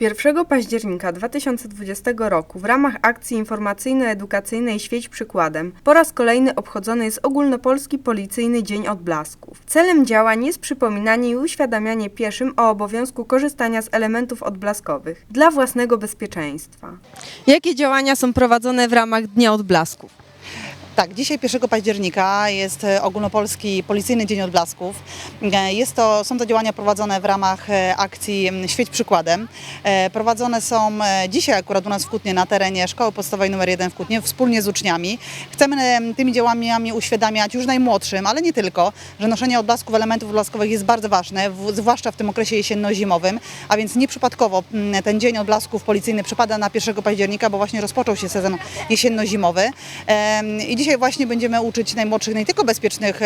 1 października 2020 roku w ramach akcji informacyjno-edukacyjnej Świeć Przykładem po raz kolejny obchodzony jest Ogólnopolski Policyjny Dzień Odblasków. Celem działań jest przypominanie i uświadamianie pieszym o obowiązku korzystania z elementów odblaskowych dla własnego bezpieczeństwa. Jakie działania są prowadzone w ramach Dnia Odblasków? Tak, dzisiaj 1 października jest e, ogólnopolski policyjny dzień odblasków. E, Jest to, są to działania prowadzone w ramach e, akcji Świeć Przykładem. E, Prowadzone są dzisiaj akurat u nas w Kutnie na terenie Szkoły Podstawowej nr 1 w Kutnie wspólnie z uczniami. Chcemy em, tymi działaniami uświadamiać już najmłodszym, ale nie tylko, że noszenie odblasków, elementów odblaskowych jest bardzo ważne, zwłaszcza w tym okresie jesienno-zimowym, a więc nieprzypadkowo ten dzień odblasków policyjny przypada na 1 października, bo właśnie rozpoczął się sezon jesienno-zimowy. I dzisiaj właśnie będziemy uczyć najmłodszych nie tylko bezpiecznych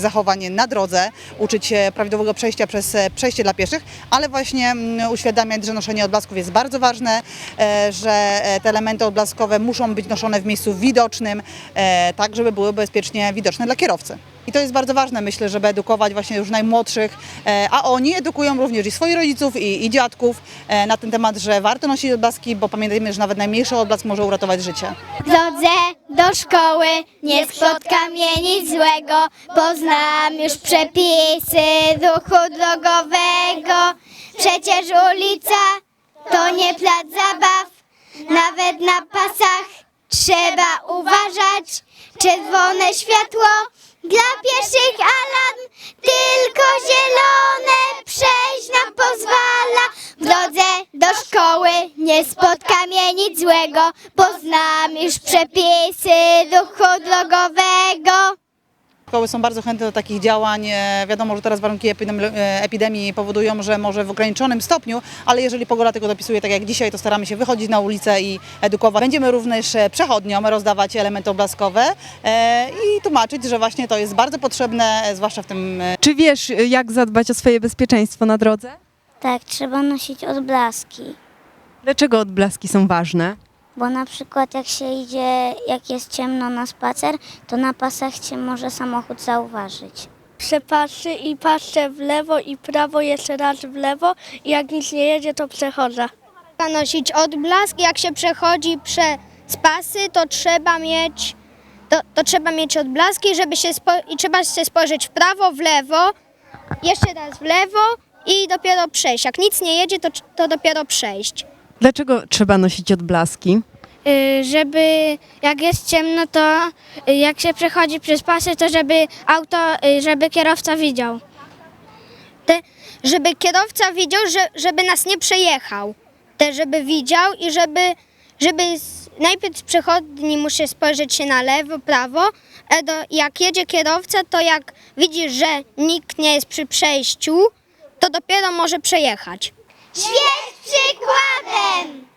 zachowań na drodze, uczyć się prawidłowego przejścia przez e, przejście dla pieszych, ale właśnie mm, uświadamiać, że noszenie odblasków jest bardzo ważne, e, że e, te elementy odblaskowe muszą być noszone w miejscu widocznym, e, tak żeby były bezpiecznie widoczne dla kierowcy. I to jest bardzo ważne, myślę, żeby edukować właśnie już najmłodszych, e, a oni edukują również i swoich rodziców, i, i dziadków e, na ten temat, że warto nosić odblaski, bo pamiętajmy, że nawet najmniejszy odblask może uratować życie. Drodze do szkoły nie spotka mnie nic złego, poznam już przepisy ruchu drogowego. Przecież ulica to nie plac zabaw, nawet na pasach trzeba uważać. Czerwone światło dla pieszych alarm, tylko zielone przejść nam pozwala. W drodze do szkoły nie spotka mnie nic złego, poznam już przepisy ruchu drogowego. Szkoły są bardzo chętne do takich działań. E, Wiadomo, że teraz warunki e, epidemii powodują, że może w ograniczonym stopniu, ale jeżeli pogoda tego dopisuje, tak jak dzisiaj, to staramy się wychodzić na ulicę i edukować. Będziemy również przechodniom rozdawać elementy oblaskowe e, i tłumaczyć, że właśnie to jest bardzo potrzebne, zwłaszcza w tym Czy wiesz, jak zadbać o swoje bezpieczeństwo na drodze? Tak, trzeba nosić odblaski, Dlaczego odblaski są ważne? Bo na przykład jak się idzie, jak jest ciemno na spacer, to na pasach cię może samochód zauważyć. przepatrzy i patrzę w lewo i prawo jeszcze raz w lewo i jak nic nie jedzie, to przechodzę. Trzeba nosić odblask. Jak się przechodzi przez pasy, to trzeba mieć, to, to trzeba mieć odblaski, żeby się spo, i trzeba się spojrzeć w prawo, w lewo, jeszcze raz w lewo i dopiero przejść. Jak nic nie jedzie, to, to dopiero przejść. Dlaczego trzeba nosić odblaski? Y, żeby jak jest ciemno, to jak się przechodzi przez pasy, to żeby auto, y, żeby kierowca widział. Te, żeby kierowca widział, że, żeby nas nie przejechał. Te, żeby widział i żeby, żeby najpierw przechodni musi spojrzeć się na lewo, prawo. A do, jak jedzie kierowca, to jak widzi, że nikt nie jest przy przejściu, to dopiero może przejechać. Świeć przykładem!